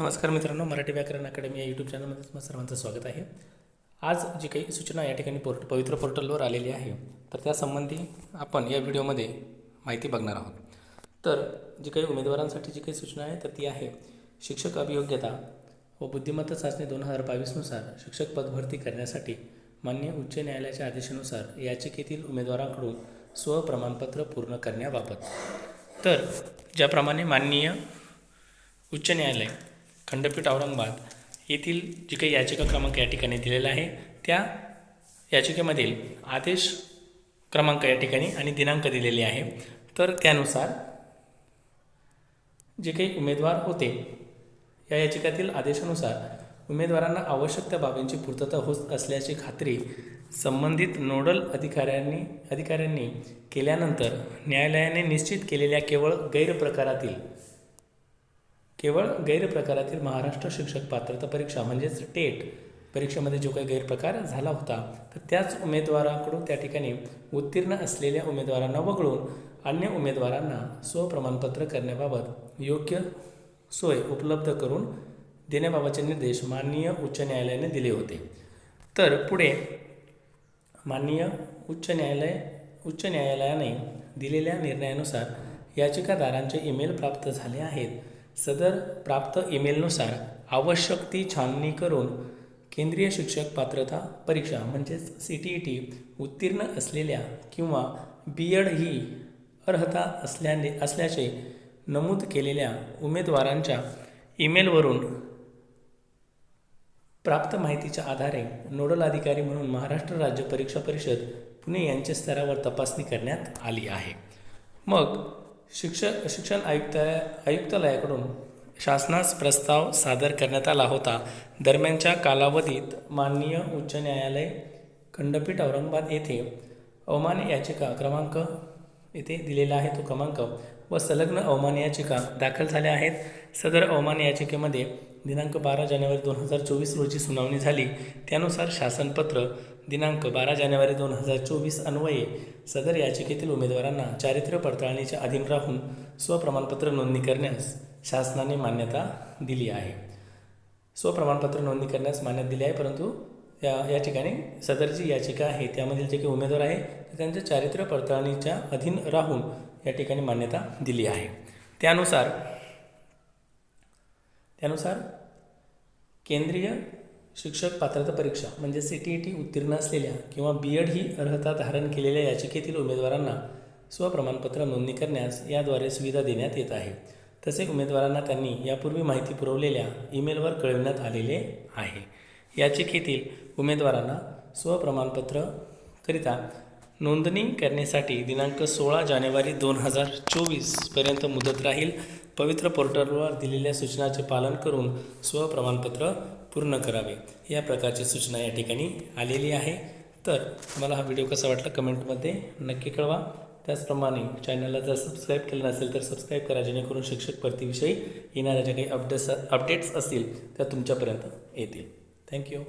नमस्कार मित्रांनो मराठी व्याकरण अकॅडमी या यूट्यूब चॅनलमध्ये तुम्हाला सर्वांचं स्वागत आहे. आज जी काही सूचना या ठिकाणी पोर्ट पवित्र पोर्टलवर आलेली आहे तर त्यासंबंधी आपण या व्हिडिओमध्ये माहिती बघणार आहोत. तर जी काही उमेदवारांसाठी जी काही सूचना आहे तर ती आहे शिक्षक अभियोग्यता व बुद्धिमत्ता चाचणी दोन हजार बावीसनुसार शिक्षक पदभरती करण्यासाठी मान्य उच्च न्यायालयाच्या आदेशानुसार याचिकेतील उमेदवारांकडून स्वप्रमाणपत्र पूर्ण करण्याबाबत. तर ज्याप्रमाणे माननीय उच्च न्यायालय खंडपीठ औरंगाबाद येथील जी काही याचिका क्रमांक या ठिकाणी दिलेला आहे त्या याचिकेमधील आदेश क्रमांक या ठिकाणी आणि दिनांक दिलेले आहे. तर त्यानुसार जे काही उमेदवार होते या याचिकातील आदेशानुसार उमेदवारांना आवश्यक त्या बाबींची पूर्तता होत असल्याची खात्री संबंधित नोडल अधिकाऱ्यांनी अधिकाऱ्यांनी केल्यानंतर न्यायालयाने निश्चित केलेल्या केवळ गैरप्रकारातील केवळ गैरप्रकारातील महाराष्ट्र शिक्षक पात्रता परीक्षा म्हणजेच टेट परीक्षेमध्ये जो काही गैरप्रकार झाला होता तर त्याच उमेदवाराकडून त्या ठिकाणी उत्तीर्ण असलेल्या उमेदवारांना वगळून अन्य उमेदवारांना स्वप्रमाणपत्र करण्याबाबत योग्य सोय उपलब्ध करून देण्याबाबतचे निर्देश माननीय उच्च न्यायालयाने दिले होते. तर पुढे माननीय उच्च न्यायालय उच्च न्यायालयाने दिलेल्या निर्णयानुसार याचिकादारांचे ईमेल प्राप्त झाले आहेत. सदर प्राप्त ईमेलनुसार आवश्यक ती छाननी करून केंद्रीय शिक्षक पात्रता परीक्षा म्हणजेच सी टी ई टी उत्तीर्ण असलेल्या किंवा बी एड ही अर्हता असल्याने असल्याचे नमूद केलेल्या उमेदवारांच्या ईमेलवरून प्राप्त माहितीच्या आधारे नोडल अधिकारी म्हणून महाराष्ट्र राज्य परीक्षा परिषद पुणे यांच्या स्तरावर तपासणी करण्यात आली आहे. मग शिक्षक शिक्षण आयुक्ता आयुक्तालयाकडून शासनास प्रस्ताव सादर करण्यात आला होता. दरम्यानच्या कालावधीत माननीय उच्च न्यायालय खंडपीठ औरंगाबाद येथे अवमान याचिका क्रमांक येथे दिलेला आहे तो क्रमांक व संलग्न अवमान याचिका दाखल झाल्या आहेत. सदर अवमान याचिकेमध्ये दिनांक बारा जानेवारी दोन हजार चोवीस रोजी सुनावणी झाली. त्यानुसार शासनपत्र दिनांक बारा जानेवारी दोन हजार चोवीस अन्वये सदर याचिकेतील उमेदवारांना चारित्र्य पडताळणीच्या अधीन राहून स्वप्रमाणपत्र नोंदणी करण्यास शासनाने मान्यता दिली आहे. स्वप्रमाणपत्र नोंदणी करण्यास मान्यता दिली आहे परंतु या या ठिकाणी सदर जी याचिका आहे. त्यामधील जे काही उमेदवार आहे ते त्यांच्या चारित्र्य पडताळणीच्या अधीन राहून या ठिकाणी मान्यता दिली आहे. त्यानुसार त्यानुसार केंद्रीय शिक्षक पात्रता परीक्षा म्हणजे सी टी ई टी उत्तीर्ण असलेल्या किंवा बी एड ही अर्हता धारण केलेल्या याचिकेतील उमेदवारांना स्वप्रमाणपत्र नोंदणी करण्यास याद्वारे सुविधा देण्यात येत आहे. तसेच उमेदवारांना त्यांनी यापूर्वी माहिती पुरवलेल्या ईमेलवर कळविण्यात आलेले आहे. याचिकेतील उमेदवारांना स्वप्रमाणपत्र करिता नोंदणी करण्यासाठी दिनांक सोळा जानेवारी दोन हजार चोवीसपर्यंत मुदत राहील. पवित्र पोर्टलवर दिलेल्या सूचनाचे पालन करून स्वप्रमाणपत्र पूर्ण करावे. या प्रकारची सूचना या ठिकाणी आलेली आहे. तर मला हा व्हिडिओ कसा वाटला कमेंटमध्ये नक्की कळवा. त्याचप्रमाणे चॅनलला जर सबस्क्राईब केलं नसेल तर सबस्क्राईब करा जेणेकरून शिक्षक भरतीविषयी येणाऱ्या ज्या काही अपडेट्स अपडेट्स असतील त्या तुमच्यापर्यंत येतील. Thank you.